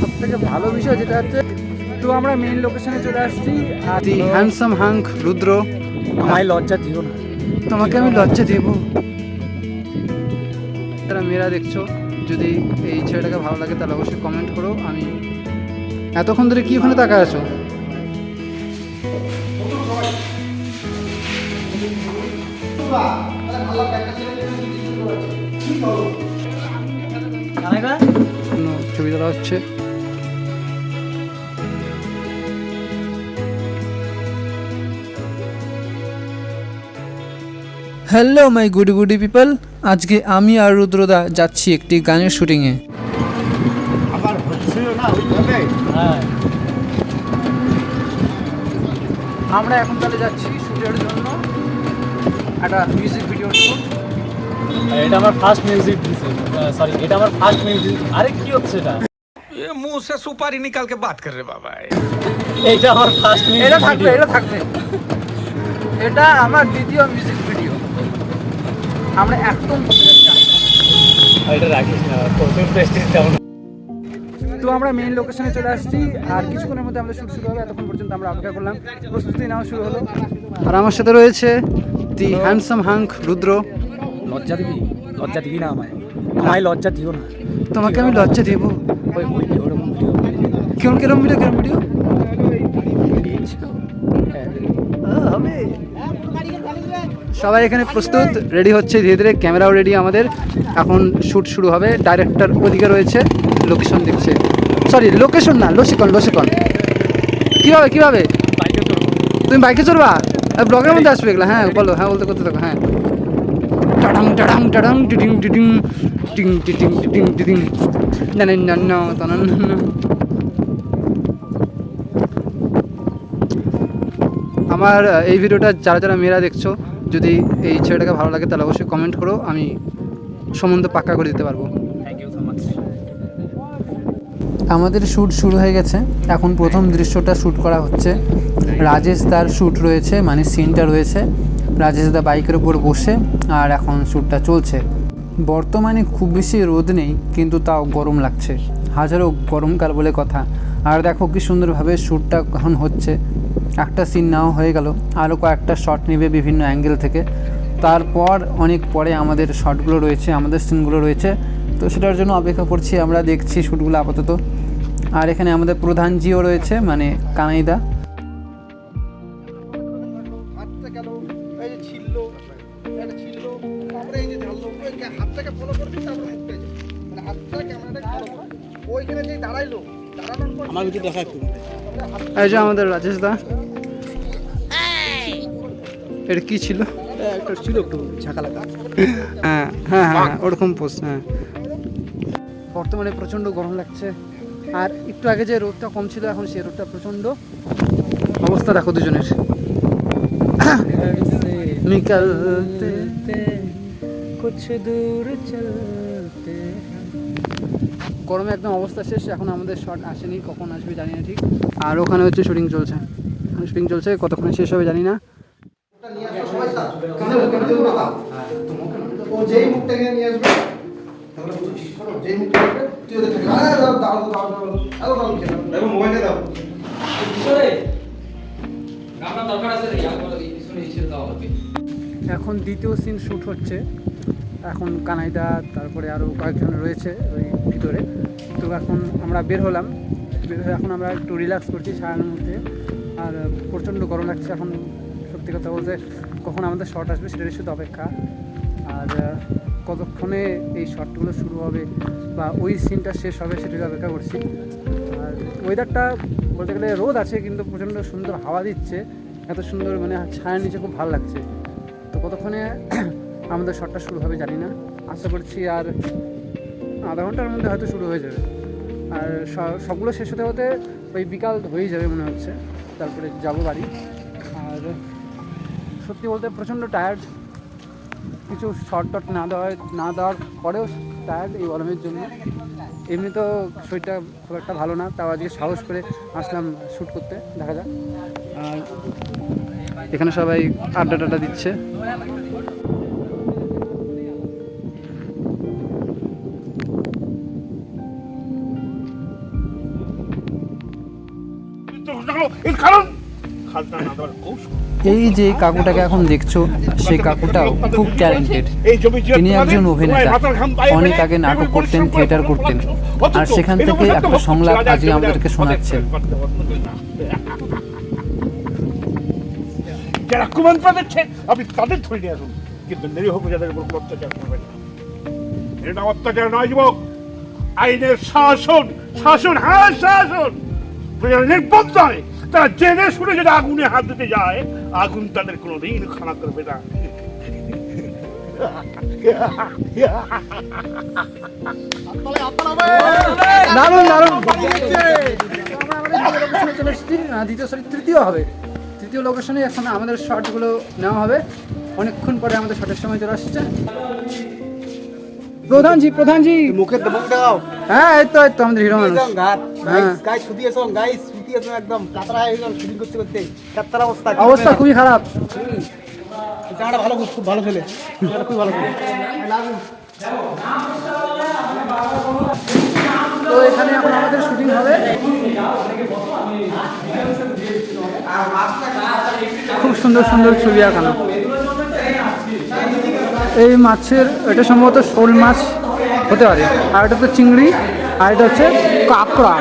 সব থেকে ভালো বিষয় যেটা হচ্ছে তো আমরা মেইন লোকেশনে চলে আসছি আর হ্যান্ডসাম হাঙ্ক রুদ্র। আমায় লজ্জা দিও না। তোমাকে আমি লজ্জা দেব। যারা মেয়েরা দেখছ যদি এই ছেলেটাকে ভালো লাগে তাহলে অবশ্যই কমেন্ট করো। আমি এতক্ষণ ধরে কি ওখানে তাকায় আছো? কোনো ছবি তোলা হচ্ছে হ্যালো মাই গুডি গুডি পিপল আজকে আমি আর রুদ্রদা যাচ্ছি একটি গানের শুটিংয়ে। আবার হচ্ছিল না ওইভাবে হ্যাঁ। আমরা এখন তাহলে যাচ্ছি শুটের জন্য। একটা মিউজিক ভিডিও শুট এটা আমার ফার্স্ট মিউজিক সরি এটা আমার ফার্স্ট মিউজিক আরে কি হচ্ছে এটা? এ মুসে সুপারি নিকালকে বাত কর রে বাবা এটা আমার ফার্স্ট মিউজিক এটা থাকবে এটা থাকবে। এটা আমার দ্বিতীয় মিউজিক ভিডিও আমরা একদম এটা রাখিস না প্রচুর প্রেস্টিজ ডাউন তো আমরা মেইন লোকেশনে চলে আসছি আর কিছুক্ষণের মধ্যে আমাদের শুট শুরু হবে এতক্ষণ পর্যন্ত আমরা অপেক্ষা করলাম। প্রস্তুতি নাও শুরু হলো। আর আমার সাথে রয়েছে দি হ্যান্ডসাম হাঙ্ক রুদ্র। লজ্জা দিবি? লজ্জা দিবি না আমায়? আমায় লজ্জা দিও না। তোমাকে আমি লজ্জা দেবো। ওই ভিডিও ওরকম ভিডিও কেমন কেরম ভিডিও কেরম ভিডিও সবাই এখানে প্রস্তুত রেডি হচ্ছে ধীরে ধীরে ক্যামেরাও রেডি আমাদের। এখন শ্যুট শুরু হবে। ডাইরেক্টর ওদিকে রয়েছে লোকেশন দেখছে। সরি লোকেশন না লসিকন লসিকন কীভাবে কীভাবে? তুমি বাইকে চড়বা? ব্লগের মধ্যে আসবে এগুলো। হ্যাঁ বলো হ্যাঁ বলতে করতে থাকো হ্যাঁ। টাডাং টাডাং টাডাং টিডিং টিডিং টিং টিটিং টিটিং টিটিং না না না না তা না না না। আমার এই ভিডিওটা যারা যারা মেয়েরা দেখছ যদি এই ছেলেটাকে ভালো লাগে তাহলে অবশ্যই কমেন্ট করো আমি সম্বন্ধে পাক্কা করে দিতে পারব। আমাদের শ্যুট শুরু হয়ে গেছে। এখন প্রথম দৃশ্যটা শ্যুট করা হচ্ছে। রাজেশ তার শ্যুট রয়েছে মানে সিনটা রয়েছে। রাজেশ দা বাইকের উপর বসে আর এখন শ্যুটটা চলছে। বর্তমানে খুব বেশি রোদ নেই, কিন্তু তাও গরম লাগছে। হাজারো গরমকাল বলে কথা। আর দেখো কি সুন্দরভাবে শ্যুটটা এখন হচ্ছে। একটা সিন নেওয়া হয়ে গেল। আরও কয়েকটা শট নেবে বিভিন্ন অ্যাঙ্গেল থেকে। তারপর অনেক পরে আমাদের শটগুলো রয়েছে, আমাদের সিনগুলো রয়েছে। তো সেটার জন্য অপেক্ষা করছি, আমরা দেখছি শ্যুটগুলো আপাতত। আর এখানে আমাদের প্রধান জিও রয়েছে মানে কানাইদা। আমার ভিতরে দেখা একটু। এই যে আমাদের রাজেশ দা। এটা কি ছিল? একটা ছিল একটু ঝাঁকা লাগা। হ্যাঁ হ্যাঁ হ্যাঁ ওরকম পোস্ট হ্যাঁ। বর্তমানে প্রচণ্ড গরম লাগছে। আর একটু আগে যে রোদটা কম ছিল এখন সে রোদটা প্রচণ্ড অবস্থা দেখো দুজনের। নিকালতে কুছ দূর চলতে গরমে একদম অবস্থা শেষ এখন আমাদের শট আসেনি কখন আসবে জানি না ঠিক। আর ওখানে হচ্ছে শুটিং চলছে। শুটিং চলছে কতক্ষণে শেষ হবে জানি না। যেই মুখটাকে নিয়ে আসবে তাহলে বুঝিস শোনো, যেই মুখটা তুই ওদের থেকে আরে দাও দাও দাও দাও দাও দাও খেলো দেখো মোবাইলটা দাও এখন দ্বিতীয় সিন শ্যুট হচ্ছে। এখন কানাইদা, তারপরে আরও কয়েকজন রয়েছে ওই ভিতরে। তো এখন আমরা বের হলাম। বের হয়ে এখন আমরা একটু রিল্যাক্স করছি সারানোর মধ্যে। আর প্রচণ্ড গরম লাগছে এখন, সত্যি কথা বলতে কখন আমাদের শট আসবে সেটারই শুধু অপেক্ষা। আর কতক্ষণে এই শটগুলো শুরু হবে বা ওই সিনটা শেষ হবে সেটার অপেক্ষা করছি। আর ওয়েদারটা বলতে গেলে রোদ আছে কিন্তু প্রচণ্ড সুন্দর হাওয়া দিচ্ছে। এত সুন্দর মানে ছায়ার নিচে খুব ভালো লাগছে। তো কতক্ষণে আমাদের শটটা শুরু হবে, জানি না। আশা করছি আর আধা ঘণ্টার মধ্যে হয়তো শুরু হয়ে যাবে। আর সবগুলো শেষ হতে হতে ওই বিকাল হয়েই যাবে মনে হচ্ছে। তারপরে যাব বাড়ি। আর সত্যি বলতে প্রচণ্ড টায়ার্ড কিছু শর্ট টট না দেওয়া, না দেওয়ার পরেও টায়ার্ড এই গরমের জন্য। এমনি তো শরীরটা খুব একটা ভালো না, তাও আজকে সাহস করে আসলাম শ্যুট করতে, দেখা যাক। আর এখানে সবাই আড্ডা টাড্ডা দিচ্ছে। হলো এর কারণ খাজনা না দেওয়ার কৌশল। এই যে কাকুটাকে এখন দেখছ সেই কাকুটাও খুব ট্যালেন্টেড তিনি একজন অভিনেতা। অনেক আগে নাটক করতেন থিয়েটার করতেন। আর সেখান থেকে একটা সংলাপ আজকে আমাদেরকে শোনাচ্ছেন যারা কুমন্ত্র দিচ্ছেন আপনি তাদের ধরে নিয়ে আসুন। কিন্তু নিরীহ প্রজাদের উপর অত্যাচার করবেন এটা অত্যাচার নয় যুবক। আইনের শাসন শাসন হ্যাঁ শাসন। প্রজারা নির্বোধ নয় তারা জেনে শুনে যদি আগুনে হাত দিতে যায় আগুন তাদের কোনো দিন খানা করবে না। দারুণ দারুণ দ্বিতীয় চলে এসেছি দ্বিতীয় সরি তৃতীয় হবে তৃতীয় লোকেশনে এখন আমাদের শর্টগুলো নেওয়া হবে অনেকক্ষণ পরে আমাদের শর্টের সময় চলে আসছে প্রধানজি প্রধানজি। মুখের মুখ হ্যাঁ এই তো এই তো আমাদের হিরো মানুষ। গাইস গাইস শুধু একদম। কাতরা হয়ে শুটিং করতে করতে। কাতরা অবস্থা অবস্থা খুবই খারাপ। ভালো খুব ভালো ছেলে জায়গাটা খুব ভালো ছেলে তো এখানে এখন আমাদের শুটিং হবে। খুব সুন্দর সুন্দর ছবি আঁকানো। এই মাছের এটা সম্ভবত শোল মাছ হতে পারে। আর এটা তো চিংড়ি। আর এটা হচ্ছে কাঁকড়া।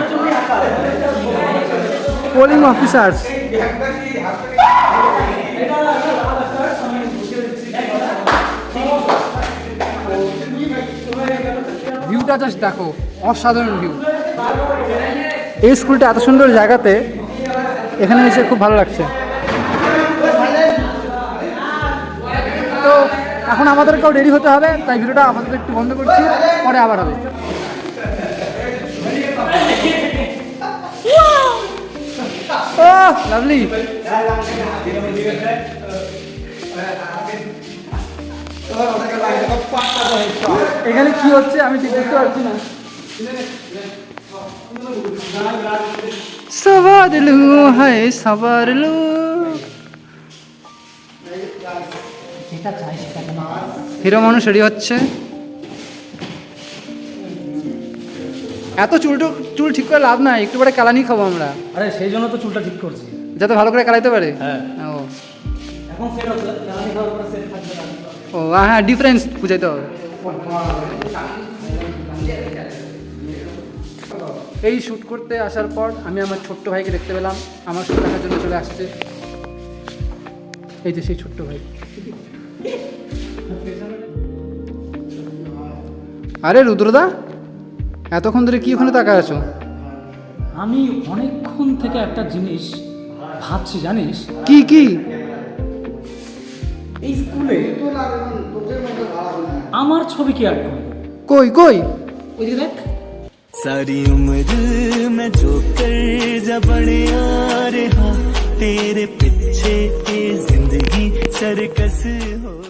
পোলিং অফিসার্স ভিউটা জাস্ট দেখো অসাধারণ ভিউ এই স্কুলটা এত সুন্দর জায়গাতে এখানে এসে খুব ভালো লাগছে। তো এখন আমাদেরকেও রেডি হতে হবে তাই ভিডিওটা আপাতত একটু বন্ধ করছি পরে আবার হবে। ও লাভলি এখানে কি হচ্ছে? আমি ঠিক বুঝতে পারছি না। সবার লু হয় হিরো মানুষ রেডি হচ্ছে। এত চুলটো চুল ঠিক করে লাভ নাই একটু পরে কালানি খাব আমরা। আরে সেই জন্য তো চুলটা ঠিক করছি। যাতে ভালো করে কালাইতে পারে? হ্যাঁ। ও। এখন সেট হচ্ছে খাওয়ার পরে সেট থাকবে ও হ্যাঁ ডিফারেন্স বুঝাইতে হবে। এই শ্যুট করতে আসার পর আমি আমার ছোট্ট ভাইকে দেখতে পেলাম। আমার শ্যুট দেখার জন্য চলে আসছে। এই যে সেই ছোট্ট ভাই। আরে রুদ্রদা এতক্ষণ ধরে কি ওখানে তাকায় আছো আমি অনেকক্ষণ থেকে একটা জিনিস ভাবছি জানিস কি কি এই স্কুলে আমার ছবি কি আর্ট করবে কই কই ওইদিকে দেখ सारी उम्र मैं जो कर जा बढ़िया रहा तेरे पीछे ये जिंदगी सरकस होगी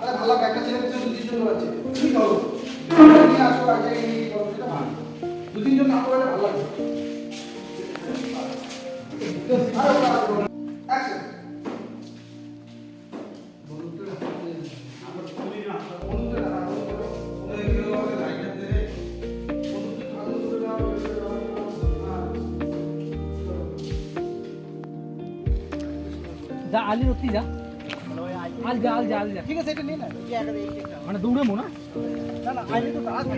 তাহলে ভালো। একটা ছেলে পিছনে দু তিনজন ঢোকাচ্ছে তুমি করো তুমি আসো আগে এই সেটা ভালো। দু তিনজন না করলে ভালো লাগবে. আলি রত্তি যা। আল যা আল যা আল যা। ঠিক আছে এটা নিয়ে না এই আগে এই একটা। মানে দৌড়াবো না? না না আইলে তো থাকবে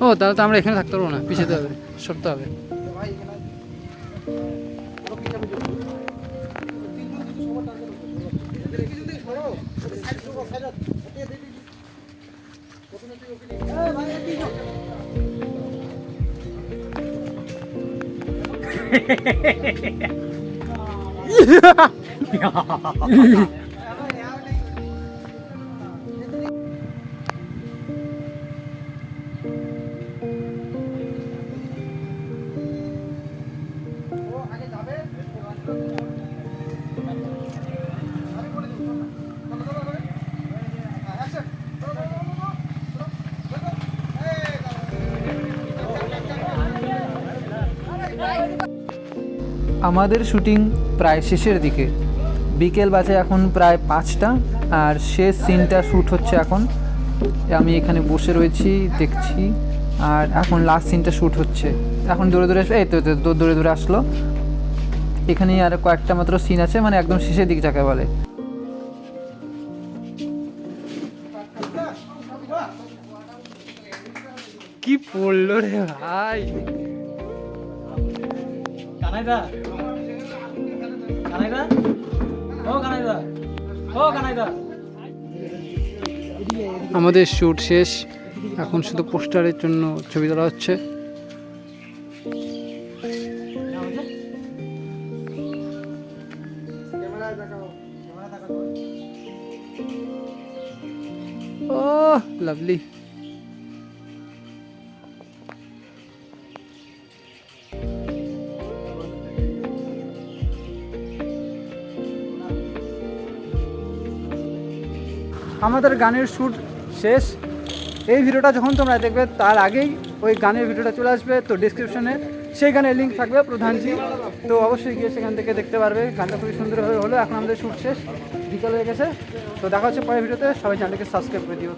ও তাহলে তো আমরা এখানে থাকতে পারব না পিছাতে হবে সরতে হবে। ভাই আমাদের শুটিং প্রায় শেষের দিকে। বিকেল বাজে এখন প্রায় পাঁচটা আর শেষ সিনটা শ্যুট হচ্ছে এখন। আমি এখানে বসে রয়েছি দেখছি আর এখন লাস্ট সিনটা শ্যুট হচ্ছে। এখন দূরে দূরে এই তো তো- দূরে দূরে আসলো। এখানে আর কয়েকটা মাত্র সিন আছে মানে একদম শেষের দিক যাকে বলে। কি পড়ল রে ভাই? কানাইদা? কানাইদা? আমাদের শ্যুট শেষ। এখন শুধু পোস্টারের জন্য ছবি তোলা হচ্ছে। ও লাভলি আমাদের গানের শ্যুট শেষ। এই ভিডিওটা যখন তোমরা দেখবে, তার আগেই ওই গানের ভিডিওটা চলে আসবে। তো ডিসক্রিপশনে সেই গানের লিঙ্ক থাকবে প্রধানজি। তো অবশ্যই গিয়ে সেখান থেকে দেখতে পারবে। গানটা খুবই সুন্দরভাবে হলো। এখন আমাদের শ্যুট শেষ। বিকাল হয়ে গেছে। তো দেখা হচ্ছে পরের ভিডিওতে। সবাই চ্যানেলকে সাবস্ক্রাইব করে দিও।